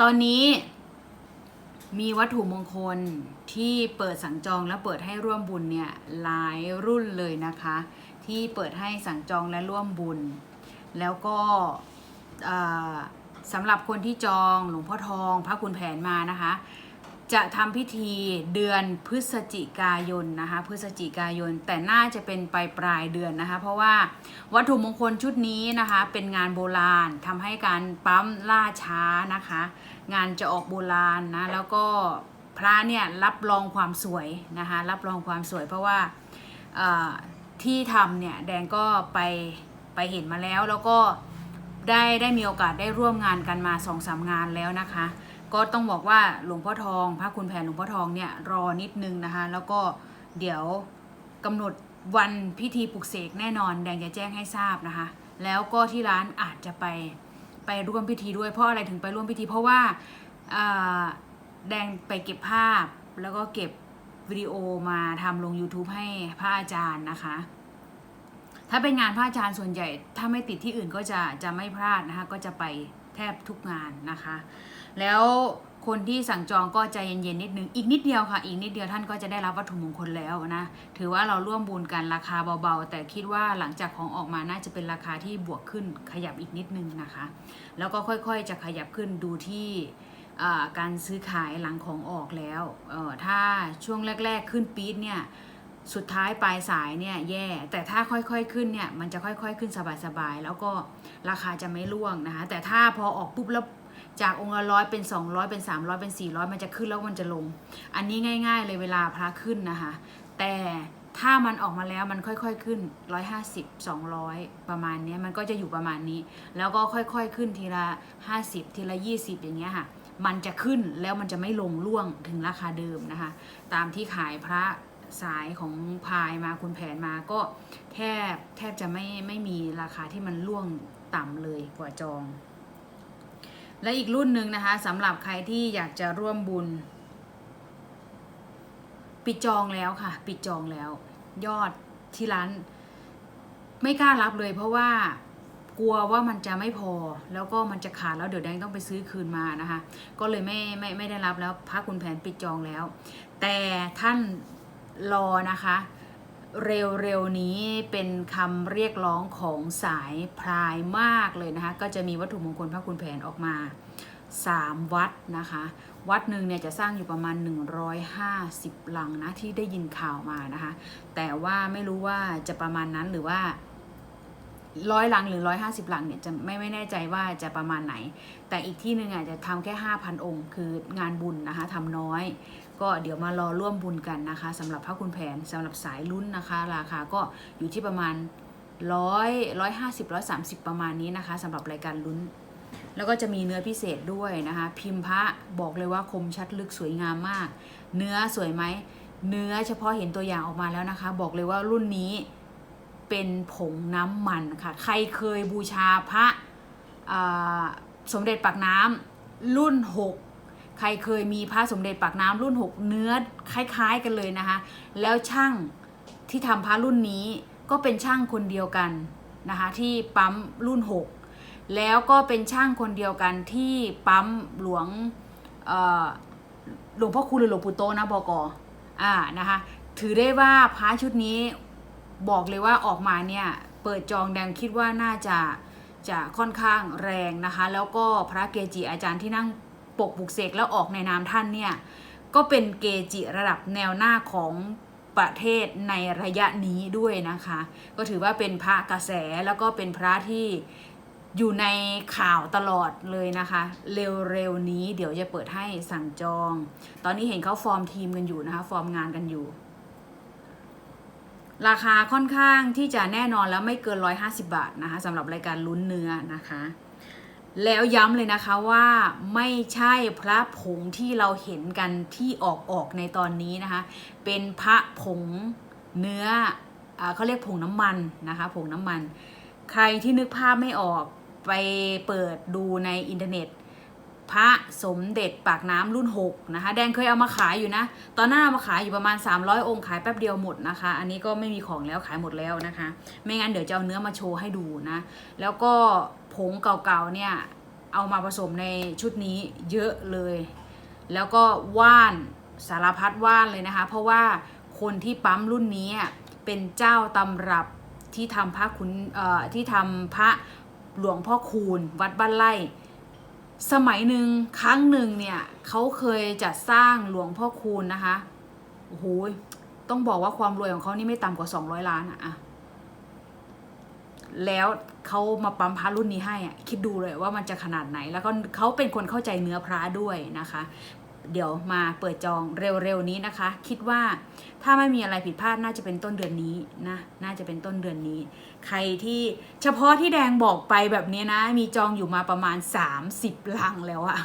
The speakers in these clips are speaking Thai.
ตอนนี้มีวัตถุมงคลที่เปิดสั่งจองและเปิดให้ร่วมบุญเนี่ยหลายรุ่นเลยนะคะ ที่เปิดให้สั่งจองและร่วมบุญ แล้วก็สำหรับคนที่จองหลวงพ่อทอง พระคุณแผนมานะคะ จะทำพิธีเดือนพฤศจิกายนนะคะพฤศจิกายน แต่น่าจะเป็นปลายปลายเดือนนะคะ เพราะว่าวัตถุมงคลชุดนี้นะคะเป็นงานโบราณทำให้การปั๊มล่าช้านะคะ งานจะออกโบราณนะแล้วก็พระเนี่ยรับรองความสวยนะคะรับรองความสวยเพราะว่าที่ทำเนี่ยแดงก็ไปไปเห็นมาแล้วแล้วก็ได้ได้มีโอกาสได้ร่วมงานกันมาสองสามงานแล้วนะคะ ก็ต้องบอกว่าหลวงพ่อทอง พระคุณแผนหลวงพ่อทองเนี่ยรอนิดนึงนะคะ แล้วก็เดี๋ยวกำหนดวันพิธีปลุกเสกแน่นอนแดงจะแจ้งให้ทราบนะคะ แล้วก็ที่ร้านอาจจะไปไปร่วมพิธีด้วยเพราะอะไรถึงไปร่วมพิธี เพราะว่าอ่าแดงไปเก็บภาพแล้วก็เก็บวิดีโอมาทำลง YouTube ให้พระอาจารย์นะคะ ถ้าเป็นงานพระอาจารย์ส่วนใหญ่ ถ้าไม่ติดที่อื่นก็จะจะไม่พลาดนะคะ ก็จะไปแทบทุกงานนะคะ แล้วคนที่สั่งจองก็ใจเย็นๆนิดนึง อีกนิดเดียวค่ะ อีกนิดเดียวท่านก็จะได้รับวัตถุมงคลแล้วนะ ถือว่าเราร่วมบุญกันราคาเบาๆ แต่คิดว่าหลังจากของออกมาน่าจะเป็นราคาที่บวกขึ้นขยับอีกนิดนึงนะคะ แล้วก็ค่อยๆจะขยับขึ้นดูที่การซื้อขายหลังของออกแล้ว ถ้าช่วงแรก ๆ ขึ้นปี๊ดเนี่ยสุดท้ายปลายสายเนี่ยแย่ แต่ถ้าค่อยๆขึ้นเนี่ยมันจะค่อยๆขึ้นสบายๆ แล้วก็ราคาจะไม่ร่วงนะคะ แต่ถ้าพอออกปุ๊บแล้ว จากองค์ละร้อยเป็น 200 เป็น 300 เป็น 400 มันจะขึ้นแล้วมันจะลง อันนี้ง่าย ๆ เลยเวลาพระขึ้นนะคะ แต่ถ้ามันออกมาแล้วมันค่อยๆขึ้น 150 200 ประมาณนี้มันก็จะอยู่ประมาณนี้ แล้วก็ค่อยๆขึ้นทีละ 50 ทีละ 20 อย่างเงี้ยค่ะมันจะขึ้นแล้วมันจะไม่ลงร่วงถึงราคาเดิมนะคะ ตามที่ขายพระสายของพายมาคุณแผนมาก็แทบแทบจะไม่ไม่มีราคาที่มันล่วงต่ำเลยกว่าจอง และอีกรุ่นหนึ่งนะคะสำหรับใครที่อยากจะร่วมบุญ ปิดจองแล้วค่ะ ปิดจองแล้ว ยอดที่ร้าน ไม่กล้ารับเลยเพราะว่ากลัวว่ามันจะไม่พอ แล้วก็มันจะขาดแล้วเดี๋ยวแดงต้องไปซื้อคืนมานะคะ ก็เลยไม่ไม่ไม่ได้รับแล้วพักคุณแผนปิดจองแล้ว แต่ท่านรอนะคะ เร็วๆนี้เป็นคำเรียกร้องของสายพรายมากเลยนะคะ ก็จะมีวัตถุมงคลพระคุณแผนออกมา 3 วัดนะคะ วัดหนึ่งเนี่ยจะสร้างอยู่ประมาณ 150ลังนะที่ได้ยินข่าวมานะคะ แต่ว่าไม่รู้ว่าจะประมาณนั้นหรือว่าร้อยหลังหรือร้อยห้าสิบลังเนี่ยจะไม่ไม่แน่ใจว่าจะประมาณไหน แต่อีกที่หนึ่งอะจะทำแค่5,000องค์คืองานบุญนะคะทำน้อย ก็เดี๋ยวมารอร่วมบุญกันนะคะสำหรับพระคุณแผนสำหรับสายลุ้นนะคะ ราคาก็อยู่ที่ประมาณร้อยร้อยห้าสิบร้อยสามสิบประมาณนี้นะคะสำหรับรายการลุ้น แล้วก็จะมีเนื้อพิเศษด้วยนะคะ พิมพ์พระบอกเลยว่าคมชัดลึกสวยงามมาก เนื้อสวยไหมเนื้อเฉพาะเห็นตัวอย่างออกมาแล้วนะคะ บอกเลยว่ารุ่นนี้เป็นผงน้ำมันค่ะ ใครเคยบูชาพระสมเด็จปากน้ำรุ่น 6 ใครเคยมีพระสมเด็จปากน้ำรุ่น 6 เนื้อคล้ายๆกันเลยนะคะ แล้วช่างที่ทำพระรุ่นนี้ก็เป็นช่างคนเดียวกันนะคะที่ปั๊มรุ่น 6 แล้วก็เป็นช่างคนเดียวกันที่ปั๊มหลวงหลวงพ่อคูณหรือหลวงปู่โตนะบกอ่านะคะถือได้ว่าพระชุดนี้บอกเลยว่าออกมาเนี่ยเปิดจองแดงคิดว่าน่าจะจะค่อนข้างแรงนะคะ แล้วก็พระเกจิอาจารย์ที่นั่ง ปกบุกเสกแล้วออกในนามท่านเนี่ย ก็เป็นเกจิระดับแนวหน้าของประเทศในระยะนี้ด้วยนะคะ ก็ถือว่าเป็นพระกระแสแล้วก็เป็นพระที่อยู่ในข่าวตลอดเลยนะคะ เร็วๆนี้เดี๋ยวจะเปิดให้สั่งจอง ตอนนี้เห็นเขาฟอร์มทีมกันอยู่นะคะ ฟอร์มงานกันอยู่ ราคาค่อนข้างที่จะแน่นอนแล้วไม่เกิน 150 บาทนะคะสำหรับรายการลุ้นเนื้อนะคะ แล้วย้ำเลยนะคะว่าไม่ใช่พระผงที่เราเห็นกันที่ออกออกในตอนนี้นะคะ เป็นพระผงเนื้ออเขาเรียกผงน้ำมันนะคะผงน้ำมัน ใครที่นึกภาพไม่ออกไปเปิดดูในอินเทอร์เน็ต พระสมเด็จปากน้ำรุ่น6นะคะแดงเคยเอามาขายอยู่นะ ตอนหน้าเอามาขายอยู่ประมาณ 300 องค์ขายแป๊บเดียวหมดนะคะ อันนี้ก็ไม่มีของแล้วขายหมดแล้วนะคะ ไม่งั้นเดี๋ยวจะเอาเนื้อมาโชว์ให้ดูนะ แล้วก็ ผงเก่าๆเนี่ยเอามาผสมในชุดนี้เยอะเลย แล้วก็ว่านสารพัดว่านเลยนะคะ เพราะว่าคนที่ปั๊มรุ่นนี้เป็นเจ้าตำรับที่ทำพระคุณที่ทำพระหลวงพ่อคูณวัดบ้านไร่สมัยหนึ่งครั้งหนึ่งเนี่ยเขาเคยจัดสร้างหลวงพ่อคูณนะคะโอ้โหต้องบอกว่าความรวยของเขานี่ไม่ต่ำกว่า 200 ล้านอะอะ แล้วเขามาปั๊มพระรุ่นนี้ให้อะคิดดูเลยว่ามันจะขนาดไหน แล้วก็เขาเป็นคนเข้าใจเนื้อพระด้วยนะคะ เดี๋ยวมาเปิดจองเร็วๆนี้นะคะ คิดว่าถ้าไม่มีอะไรผิดพลาดน่าจะเป็นต้นเดือนนี้นะน่าจะเป็นต้นเดือนนี้ ใครที่เฉพาะที่แดงบอกไปแบบนี้นะ มีจองอยู่มาประมาณ 30ลังแล้วอะ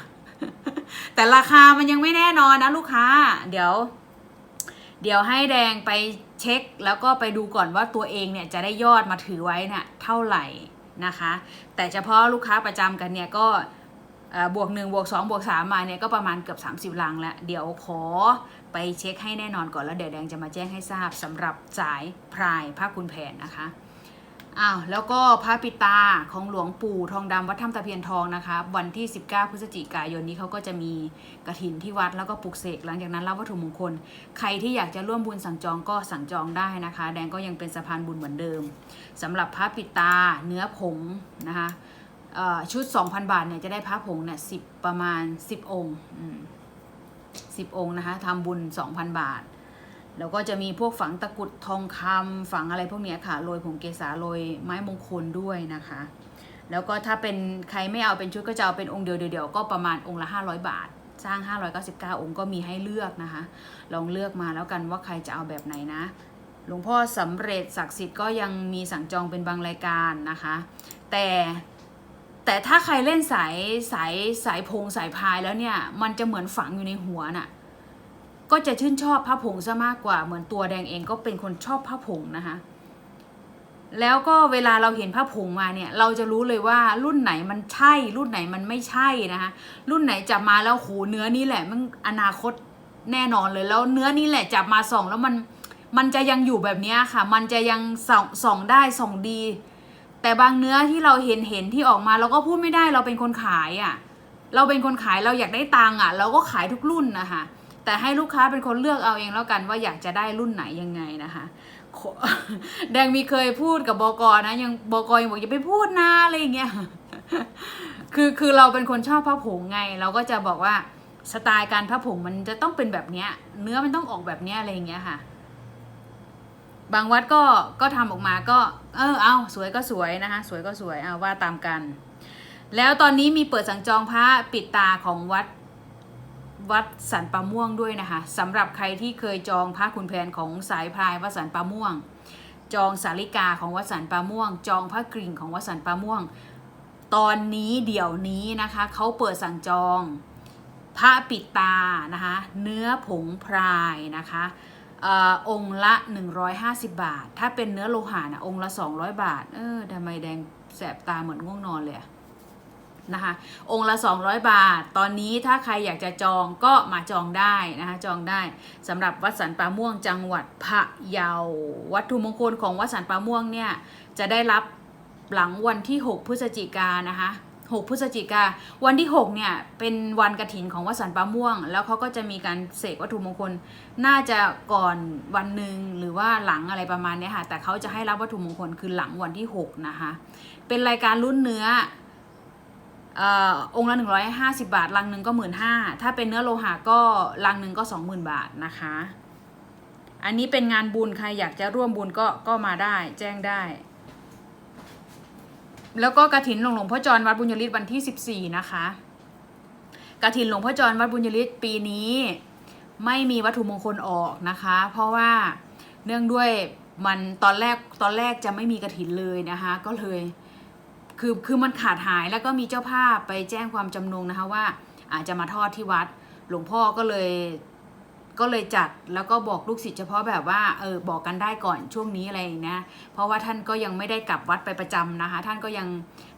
แต่ราคามันยังไม่แน่นอนนะลูกค้า เดี๋ยว เดี๋ยวให้แดงไป เช็คแล้วก็ไปดูก่อนว่าตัวเองเนี่ยจะได้ยอดมาถือไว้เนี่ยเท่าไหร่นะคะ แต่เฉพาะลูกค้าประจำกันเนี่ยก็เอ่อบวกหนึ่งบวกสองบวกสามมาเนี่ยก็ประมาณเกือบ30ลังแล้ว เดี๋ยวขอไปเช็คให้แน่นอนก่อนแล้วเดี๋ยวแดงจะมาแจ้งให้ทราบสำหรับสายพรายภาคคุณแผนนะคะ อ้าวแล้วก็พระปิตาของหลวงปู่ทองดำวัดถ้ำตะเพียนทองนะคะ วันที่ 19 พฤศจิกายนนี้เขาก็จะมีกระถินที่วัดแล้วก็ปลุกเสกหลังจากนั้นรับวัตถุมงคล ใครที่อยากจะร่วมบุญสั่งจองก็สั่งจองได้นะคะ แดงก็ยังเป็นสะพานบุญเหมือนเดิมสำหรับพระปิตาเนื้อผงนะคะชุด 2,000 บาทเนี่ยจะได้พระผงเนี่ยสิประมาณ 10 องค์อืม10องค์นะคะทำบุญ 2,000 บาท แล้วก็จะมีพวกฝังตะกุดทองคำฝังอะไรพวกนี้ค่ะโรยผงเกสาโรยไม้มงคลด้วยนะคะ แล้วก็ถ้าเป็นใครไม่เอาเป็นชุดก็จะเอาเป็นองค์เดียวเดียวก็ประมาณองค์ละ 500 บาท สร้าง 599 องค์ก็มีให้เลือกนะคะ ลองเลือกมาแล้วกันว่าใครจะเอาแบบไหนนะหลวงพ่อสำเร็จศักดิ์สิทธิ์ก็ยังมีสั่งจองเป็นบางรายการนะคะ แต่แต่ถ้าใครเล่นสายสายสายพงสายพายแล้วเนี่ยมันจะเหมือนฝังอยู่ในหัวน่ะ ก็จะชื่นชอบผ้าผงซะมากกว่าเหมือนตัวแดงเองก็เป็นคนชอบผ้าผงนะคะ แล้วก็เวลาเราเห็นผ้าผงมาเนี่ย เราจะรู้เลยว่ารุ่นไหนมันใช่ รุ่นไหนมันไม่ใช่นะคะรุ่นไหนจับมาแล้วโหเนื้อนี่แหละมันอนาคตแน่นอนเลยแล้วเนื้อนี่แหละจับมาส่องแล้วมันมันจะยังอยู่แบบนี้ค่ะ มันจะยังส่องส่องได้ส่องดี แต่บางเนื้อที่เราเห็นเห็นที่ออกมาเราก็พูดไม่ได้เราเป็นคนขายอะ่ะ เราเป็นคนขายเราอยากได้ตังค์อะ เราก็ขายทุกรุ่นนะคะ แต่ให้ลูกค้าเป็นคนเลือกเอาเองแล้วกันว่าอยากจะได้รุ่นไหนยังไงนะคะแดงมีเคยพูดกับบกนะยังบกยังบอกอย่าไปพูดนะอะไรอย่างเงี้ยคือคือเราเป็นคนชอบผ้าผงไง เราก็จะบอกว่าสไตล์การผ้าผงมันจะต้องเป็นแบบเนี้ย เนื้อมันต้องออกแบบเนี้ยอะไรอย่างเงี้ยค่ะ บางวัดก็ก็ทำออกมาก็ เออเอาสวยก็สวยนะคะ สวยก็สวยเอาว่าตามกัน แล้วตอนนี้มีเปิดสั่งจองพระปิดตาของวัด วัดสันปะม่วงด้วยนะคะสำหรับใครที่เคยจองพระคุณแผนของสายพรายวัดสันปะม่วง จองสาริกาของวัดสันปะม่วง จองพระกริ่งของวัดสันปะม่วง ตอนนี้เดี๋ยวนี้นะคะเขาเปิดสั่งจองพระปิดตานะคะเนื้อผงพรายนะคะอองค์ละ 150 บาท ถ้าเป็นเนื้อโลหะนะองค์ละ 200 บาท เออทำไมแดงแสบตาเหมือนง่วงนอนเลยอะ นะคะ องค์ละ 200 บาท ตอนนี้ถ้าใครอยากจะจองก็มาจองได้นะคะ จองได้สำหรับวัดสันป่าม่วงจังหวัดพะเยา วัตถุมงคลของวัดสันป่าม่วงเนี่ยจะได้รับหลังวันที่ 6 พฤศจิกานะคะ6พฤศจิกาวันที่ 6 เนี่ย เป็นวันกระถินของวัดสันป่าม่วง แล้วเขาก็จะมีการเสกวัตถุมงคล น่าจะก่อนวันหนึ่งหรือว่าหลังอะไรประมาณนี้ค่ะ แต่เขาจะให้รับวัตถุมงคลคือหลังวันที่ 6 นะคะ เป็นรายการรุ่นเนื้อ อ่อองค์ละ 150 บาท ลังหนึ่งก็15,000ถ้าเป็นเนื้อโลหะก็ลังหนึ่งก็ 20,000 บาทนะคะ อันนี้เป็นงานบุญใครอยากจะร่วมบุญก็ก็มาได้แจ้งได้ แล้วก็กระถินหลวงหลวงพ่อจรวัดบุญยฤทธิ์วันที่ 14 นะคะกระถินหลวงพ่อจรวัดบุญยฤทธิ์ปีนี้ไม่มีวัตถุมงคลออกนะคะ เพราะว่าเนื่องด้วยมันตอนแรกตอนแรกจะไม่มีกระถินเลยนะคะ ก็เลย คือคือมันขาดหายแล้วก็มีเจ้าภาพไปแจ้งความจำนงนะคะว่า อาจจะมาทอดที่วัด หลวงพ่อก็เลยก็เลยจัดแล้วก็บอกลูกศิษย์เฉพาะแบบว่าเออบอกกันได้ก่อนช่วงนี้อะไรอย่างเงี้ยเพราะว่าท่านก็ยังไม่ได้กลับวัดไปประจำนะคะ ท่านก็ยัง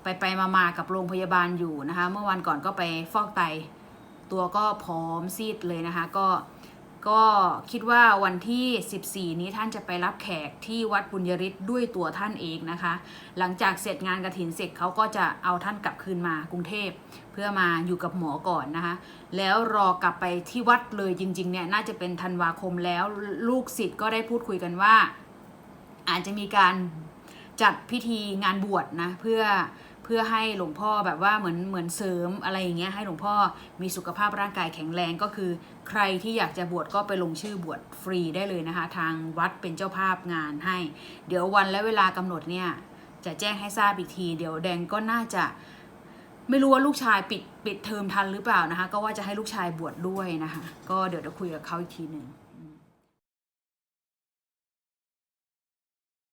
ไปไปมามากับโรงพยาบาลอยู่นะคะ เมื่อวันก่อนก็ไปฟอกไต ตัวก็ผอมซีดเลยนะคะ ก็ ก็คิดว่าวันที่ 14 นี้ท่านจะไปรับแขกที่วัดบุญยริศด้วยตัวท่านเองนะคะ หลังจากเสร็จงานกระถินเสร็จเขาก็จะเอาท่านกลับคืนมากรุงเทพ เพื่อมาอยู่กับหมอก่อนนะคะ แล้วรอกลับไปที่วัดเลยจริงๆเนี่ยน่าจะเป็นธันวาคมแล้วลูกศิษย์ก็ได้พูดคุยกันว่า อาจจะมีการจัดพิธีงานบวชนะเพื่อ พื่อให้หลวงพ่อแบบว่าเหมือนเหมือนเสริมอะไรอย่างเงี้ยให้หลวงพ่อมีสุขภาพร่างกายแข็งแรงก็คือ ใครที่อยากจะบวชก็ไปลงชื่อบวชฟรีได้เลยนะคะ ทางวัดเป็นเจ้าภาพงานให้ เดี๋ยววันและเวลากำหนดเนี่ยจะแจ้งให้ทราบอีกที เดี๋ยวแดงก็น่าจะไม่รู้ว่าลูกชายปิดปิดเทอมทันหรือเปล่านะคะ ก็ว่าจะให้ลูกชายบวชดด้วยนะคะ ก็เดี๋ยวจะคุยกับเขาอีกทีหนึ่ง